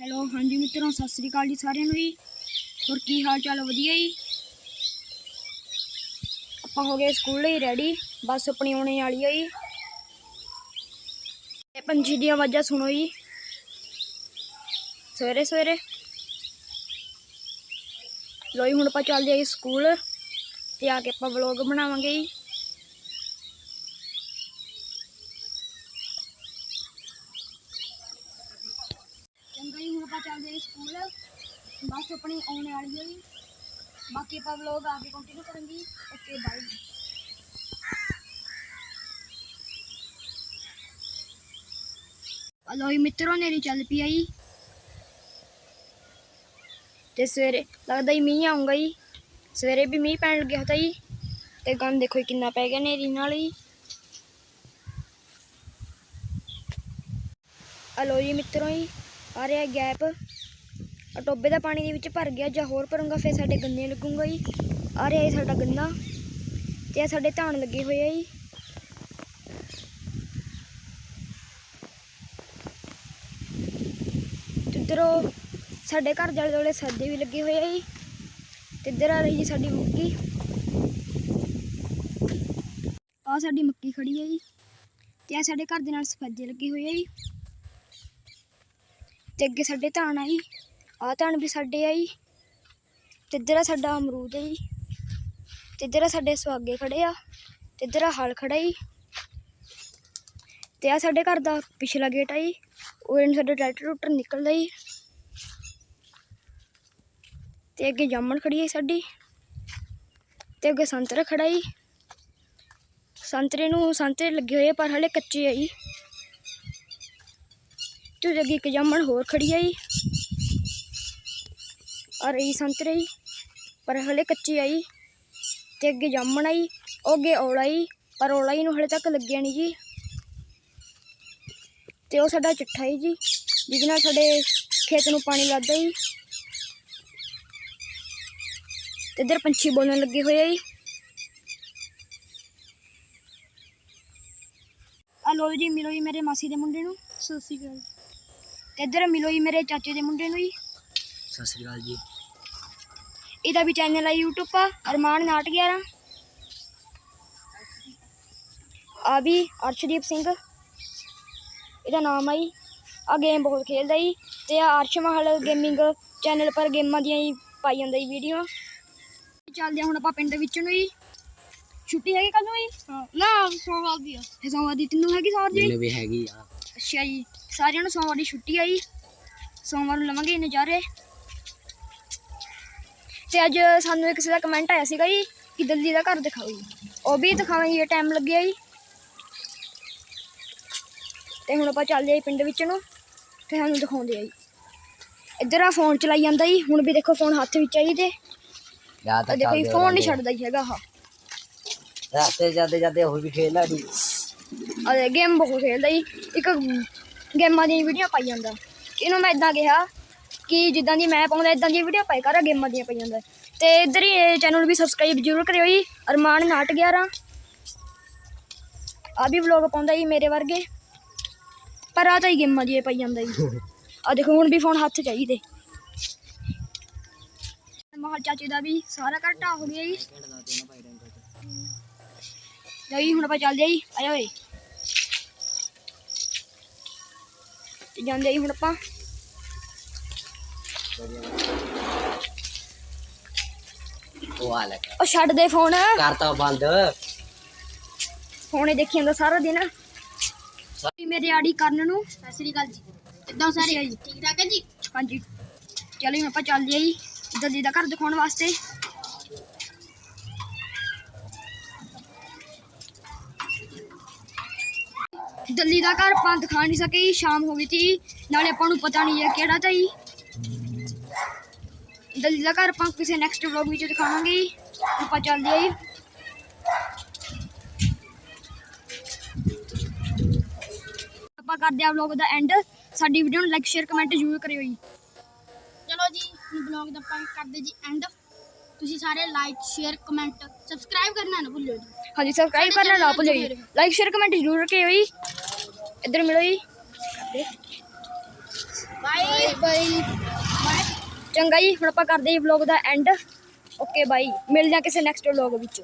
Hello, ਹਾਂਜੀ ਮਿੱਤਰੋ, ਸਤਿ ਸ੍ਰੀ ਅਕਾਲ ਜੀ ਸਾਰਿਆਂ ਨੂੰ ਜੀ। ਹੋਰ ਕੀ ਹਾਲ ਚਾਲ ਵਧੀਆ ਜੀ? ਆਪਾਂ ਹੋ ਗਏ ਸਕੂਲ ਲਈ ਰੈਡੀ ਬੱਸ ਆਪਣੀ ਆਉਣੇ ਵਾਲੀ ਆ ਜੀ। ਤੇ ਪੰਛੀ ਦੀਆਂ ਆਵਾਜ਼ਾਂ ਸੁਣੋ ਜੀ। ਸਵੇਰੇ ਸਵੇਰੇ। ਲੋਈ ਹੁਣ ਆਪਾਂ ਚੱਲ ਜਾਈਏ ਸਕੂਲ, ਤੇ ਆ ਕੇ ਆਪਾਂ ਵਲੌਗ ਬਣਾਵਾਂਗੇ ਜੀ ਚੰਗਾ ਜੀ ਹੁਣ ਆਪਾਂ ਚੱਲਦੇ ਸਕੂਲ ਬਸ ਆਪਣੀ ਆਉਣ ਵਾਲੀ ਹੈ ਜੀ। ਬਾਕੀ ਆਪਾਂ ਵਲੋਗ ਆ ਕੰਟੀਨਿਊ ਕਰਾਂਗੇ। ਓਕੇ ਬਾਏ ਹਲੋ ਜੀ, ਮਿੱਤਰੋ ਨੇਰੀ ਚੱਲ ਪਈ ਆਈ ਤੇ ਸਵੇਰੇ ਲੱਗਦਾ ਹੀ ਮੀਂਹ ਆਉਂਗਾ ਜੀ। ਸਵੇਰੇ ਵੀ ਮੀਂਹ ਪੈਣ ਲੱਗਿਆ ਹੁੰਦਾ ਜੀ। ਤੇ ਗੰਨ ਦੇਖੋ ਕਿੰਨਾ ਪੈ ਗਿਆ ਨੇਰੀ ਨਾਲ ਹੀ ਹਲੋ ਜੀ, ਮਿੱਤਰੋ ਜੀ। ਆ ਰਿਹਾ ਗੈਪ। ਆ ਟੋਬੇ ਦਾ ਪਾਣੀ ਦੇ ਵਿੱਚ ਭਰ ਗਿਆ, ਜਾਂ ਹੋਰ ਭਰੂੰਗਾ, ਫਿਰ ਸਾਡੇ ਗੰਨੇ ਲੱਗੂਗਾ ਜੀ। ਆ ਰਿਹਾ ਜੀ ਸਾਡਾ ਗੰਨਾ, ਤੇ ਆ ਸਾਡੇ ਧਾਨ ਲੱਗੇ ਹੋਏ ਆ ਜੀ। ਤੇ ਸਾਡੇ ਘਰ ਦੇ ਆਲੇ ਦੁਆਲੇ ਸੱਦੇ ਵੀ ਲੱਗੇ ਹੋਏ ਆ ਜੀ। ਤੇ ਇੱਧਰ ਆ ਰਹੀ ਜੀ ਸਾਡੀ ਮੱਕੀ। ਆ ਸਾਡੀ ਮੱਕੀ ਖੜੀ ਹੈ ਜੀ। ਤੇ ਆ ਸਾਡੇ ਘਰ ਦੇ ਨਾਲ ਸਫੈਦੇ ਲੱਗੇ ਹੋਏ ਆ ਜੀ। ਤੇ ਅੱਗੇ ਸਾਡੇ ਧਾਨ ਆਈ ਆਹ ਧਾਨ ਵੀ ਸਾਡੇ ਆਈ ਤੇ ਇੱਧਰ ਆ ਸਾਡਾ ਅਮਰੂਦ ਹੈ ਜੀ। ਤੇ ਇੱਧਰ ਆ ਸਾਡੇ ਸੁਹਾਗੇ ਖੜੇ ਆ। ਤੇ ਇੱਧਰ ਆ ਹਲ ਖੜਾ ਜੀ। ਤੇ ਆ ਸਾਡੇ ਘਰ ਦਾ ਪਿਛਲਾ ਗੇਟ ਆ ਜੀ। ਉਹ ਇਹਨੂੰ ਸਾਡਾ ਟਰੈਕਟਰ ਟਰੂਟਰ ਨਿਕਲਦਾ ਜੀ। ਤੇ ਅੱਗੇ ਜਾਮਣ ਖੜੀ ਹੈ ਸਾਡੀ। ਤੇ ਅੱਗੇ ਸੰਤਰਾ ਖੜਾ ਜੀ। ਸੰਤਰੇ ਨੂੰ, ਸੰਤਰੇ ਲੱਗੇ ਹੋਏ ਪਰ ਹਲੇ ਕੱਚੇ ਆ ਜੀ। ਤੇ ਉਹਦੇ ਅੱਗੇ ਇੱਕ ਜਾਮਣ ਹੋਰ ਖੜੀ ਆ ਜੀ ਆ ਰਹੀ ਸੰਤਰੇ ਪਰ ਹਲੇ ਕੱਚੀ ਆਈ। ਤੇ ਅੱਗੇ ਜਾਮਣ ਆਈ ਉਹ ਅੱਗੇ ਔਲਾ ਜੀ ਪਰ ਔਲਾ ਜੀ ਨੂੰ ਹਲੇ ਤੱਕ ਲੱਗਿਆ ਨਹੀਂ ਜੀ। ਤੇ ਉਹ ਸਾਡਾ ਚਿੱਠਾ ਜੀ ਜੀ, ਜਿਹਦੇ ਨਾਲ ਸਾਡੇ ਖੇਤ ਨੂੰ ਪਾਣੀ ਲੱਗਦਾ ਜੀ। ਤੇ ਇੱਧਰ ਪੰਛੀ ਬੋਲਣ ਲੱਗੇ ਹੋਏ ਆ ਜੀ। ਆ ਲੋ ਜੀ, ਮਿਲੋ ਜੀ ਮੇਰੇ ਮਾਸੀ ਦੇ ਮੁੰਡੇ ਨੂੰ। ਸਤਿ ਸ਼੍ਰੀ ਅਕਾਲ ਤੇ ਇੱਧਰ ਮਿਲੋ ਜੀ ਮੇਰੇ ਚਾਚੇ ਦੇ ਮੁੰਡੇ ਨੂੰ ਜੀ। ਸਤਿ ਸ੍ਰੀ ਅਕਾਲ ਜੀ। ਇਹਦਾ ਵੀ ਚੈਨਲ ਹੈ YouTube ਪਾ ਅਰਮਾਨ ਨਾਟ 11 ਆ ਵੀ ਅਰਸ਼ਦੀਪ ਸਿੰਘ। ਇਹਦਾ ਨਾਮ ਹੈ ਜੀ ਆ ਗੇਮ ਬਹੁਤ ਖੇਲਦਾ ਜੀ ਤੇ ਆ ਅਰਸ਼ ਮਹਲ ਗੇਮਿੰਗ ਚੈਨਲ ਪਰ ਗੇਮਾਂ ਦੀਆਂ ਹੀ ਪਾਈ ਜਾਂਦਾ ਜੀ ਵੀਡੀਓ ਚੱਲਦੇ ਹੁਣ ਆਪਾਂ ਪਿੰਡ ਵਿੱਚ ਨੂੰ ਜੀ। ਛੁੱਟੀ ਹੈਗੀ ਕੱਲ ਨੂੰ ਜੀ? ਹਾਂ ਨਾ ਸੋਮਵਾਰ ਦੀ ਆ। ਸੋਮਵਾਰ ਦੀ ਤੈਨੂੰ ਹੈਗੀ ਸੋਮਵਾਰ ਦੀ ਮੈਨੂੰ ਵੀ ਹੈਗੀ ਆ। ਅੱਛਾ ਜੀ ਸਾਰਿਆਂ ਨੂੰ ਸੋਮਵਾਰ ਦੀ ਛੁੱਟੀ ਆਈ। ਸੋਮਵਾਰ ਨੂੰ ਲਵਾਂਗੇ ਨਜ਼ਾਰੇ। ਤੇ ਅੱਜ ਸਾਨੂੰ ਇੱਕ ਕਿਸੇ ਦਾ ਕਮੈਂਟ ਆਇਆ ਸੀਗਾ ਜੀ ਕਿ ਦਿੱਲੀ ਦਾ ਘਰ ਦਿਖਾਓ ਜੀ। ਉਹ ਵੀ ਦਿਖਾਵਾਂਗੇ ਟਾਈਮ ਲੱਗਿਆ ਜੀ। ਤੇ ਹੁਣ ਆਪਾਂ ਚੱਲਦੇ ਆ ਪਿੰਡ ਵਿੱਚ ਨੂੰ। ਤੇ ਸਾਨੂੰ ਦਿਖਾਉਂਦੇ ਆ ਜੀ ਇੱਧਰ ਆ ਫੋਨ ਚਲਾਈ ਜਾਂਦਾ ਜੀ। ਹੁਣ ਵੀ ਦੇਖੋ ਫੋਨ ਹੱਥ ਵਿੱਚ ਆਈ ਤੇ। ਯਾਦ ਆ ਦੇਖੋ ਜੀ ਫੋਨ ਨਹੀਂ ਛੱਡਦਾ ਜੀ ਹੈਗਾ ਆਹ। ਰਸਤੇ ਜਾਂਦੇ ਜਾਂਦੇ ਉਹ ਵੀ ਖੇਡ ਲਾੜੀ ਅਰੇ ਗੇਮ ਬਹੁਤ ਖੇਡਦਾ ਜੀ। ਇੱਕ ਗੇਮਾਂ ਦੀਆਂ ਵੀਡੀਓ ਪਾਈ ਜਾਂਦਾ। ਇਹਨੂੰ ਮੈਂ ਇਦਾਂ ਕਿਹਾ ਕਿ ਜਿੱਦਾਂ ਦੀ ਮੈਂ ਪਾਉਂਦਾ ਇਦਾਂ ਦੀਆਂ ਵੀਡੀਓ ਪਾਈ ਕਰ ਗੇਮਾਂ ਦੀਆਂ ਪਾਈ ਜਾਂਦਾ। ਤੇ ਇੱਧਰ ਹੀ ਚੈਨਲ ਵੀ ਸਬਸਕ੍ਰਾਈਬ ਜ਼ਰੂਰ ਕਰਿਓ ਜੀ ਅਰਮਾਨ ਨਾਟ 11 ਆ ਵੀ ਵਲੌਗ ਪਾਉਂਦਾ ਜੀ ਮੇਰੇ ਵਰਗੇ। ਪਰ ਆ ਤਾਂ ਹੀ ਗੇਮਾਂ ਦੀਆਂ ਪਾਈ ਜਾਂਦਾ ਜੀ। ਆ ਦੇਖੋ ਹੁਣ ਵੀ ਫੋਨ ਹੱਥ ਚਾਹੀਦੇ। ਮਹਲ ਚਾਚੇ ਦਾ ਵੀ ਸਾਰਾ ਢਾਹ ਹੋ ਗਿਆ ਜੀ। ਲਓ ਜੀ ਹੁਣ ਆਪਾਂ ਚੱਲਦੇ ਆ ਜੀ ਆਇਆ ਓਏ ਤੇ ਜਾਂਦੇ ਆ ਜੀ ਹੁਣ ਆਪਾਂ ਉਹ ਆ ਲੈ ਉਹ ਛੱਡ ਦੇ ਫੋਨ ਕਰਤਾ ਬੰਦ ਫੋਨੇ ਦੇਖੀ ਜਾਂਦਾ ਸਾਰਾ ਦਿਨ। ਵੀ ਮੇਰੇ ਆੜੀ ਕਰਨ ਨੂੰ। ਸਤਿ ਸ੍ਰੀ ਅਕਾਲ ਜੀ। ਕਿੱਦਾਂ ਸਾਰੇ? ਠੀਕ ਠਾਕ ਹੈ ਜੀ? ਹਾਂਜੀ। ਚਲੋ ਜੀ ਹੁਣ ਆਪਾਂ ਚੱਲਦੇ ਆ ਜੀ। ਦੱਲੀ ਦਾ ਘਰ ਦਿਖਾਉਣ ਵਾਸਤੇ। ਦੱਲੀ ਦਾ ਘਰ ਆਪਾਂ ਦਿਖਾ ਨਹੀਂ ਸਕੇ ਸ਼ਾਮ ਹੋ ਗਈ ਸੀ। ਨਾਲੇ ਆਪਾਂ ਨੂੰ ਪਤਾ ਨਹੀਂ ਹੈ ਕਿਹੜਾ ਤਾਂ ਜੀ ਦੱਲੀ ਦਾ ਘਰ ਆਪਾਂ ਕਿਸੇ ਨੈਕਸਟ ਵਲੌਗ ਵਿੱਚ ਦਿਖਾਵਾਂਗੇ। ਆਪਾਂ ਚੱਲਦੇ ਆ ਜੀ ਆਪਾਂ ਕਰਦੇ ਆ ਵਲੌਗ ਦਾ ਐਂਡ ਸਾਡੀ ਵੀਡੀਓ ਨੂੰ ਲਾਈਕ ਸ਼ੇਅਰ ਕਮੈਂਟ ਜ਼ਰੂਰ ਕਰਿਓ ਜੀ। ਚਲੋ ਜੀ ਹੁਣ ਬਲੌਗ ਦਾ ਆਪਾਂ ਕਰਦੇ ਜੀ ਐਂਡ ਤੁਸੀਂ ਸਾਰੇ ਲਾਈਕ ਸ਼ੇਅਰ ਕਮੈਂਟ ਸਬਸਕ੍ਰਾਈਬ ਕਰਨਾ ਨਾ ਭੁੱਲਿਓ ਜੀ। ਹਾਂਜੀ ਸਬਸਕ੍ਰਾਈਬ ਕਰਨਾ ਨਾ ਭੁੱਲਿਓ ਜੀ। ਲਾਈਕ ਸ਼ੇਅਰ ਕਮੈਂਟ ਜ਼ਰੂਰ ਕਰਿਓ ਜੀ। ਇੱਧਰ ਮਿਲੋ ਜੀ। ਬਾਈ ਬਾਈ ਚੰਗਾ ਜੀ ਹੁਣ ਆਪਾਂ ਕਰਦੇ ਜੀ ਵਲੌਗ ਦਾ ਐਂਡ ਓਕੇ ਬਾਈ ਮਿਲਦੇ ਹਾਂ ਕਿਸੇ ਨੈਕਸਟ ਵਲੌਗ ਵਿੱਚ।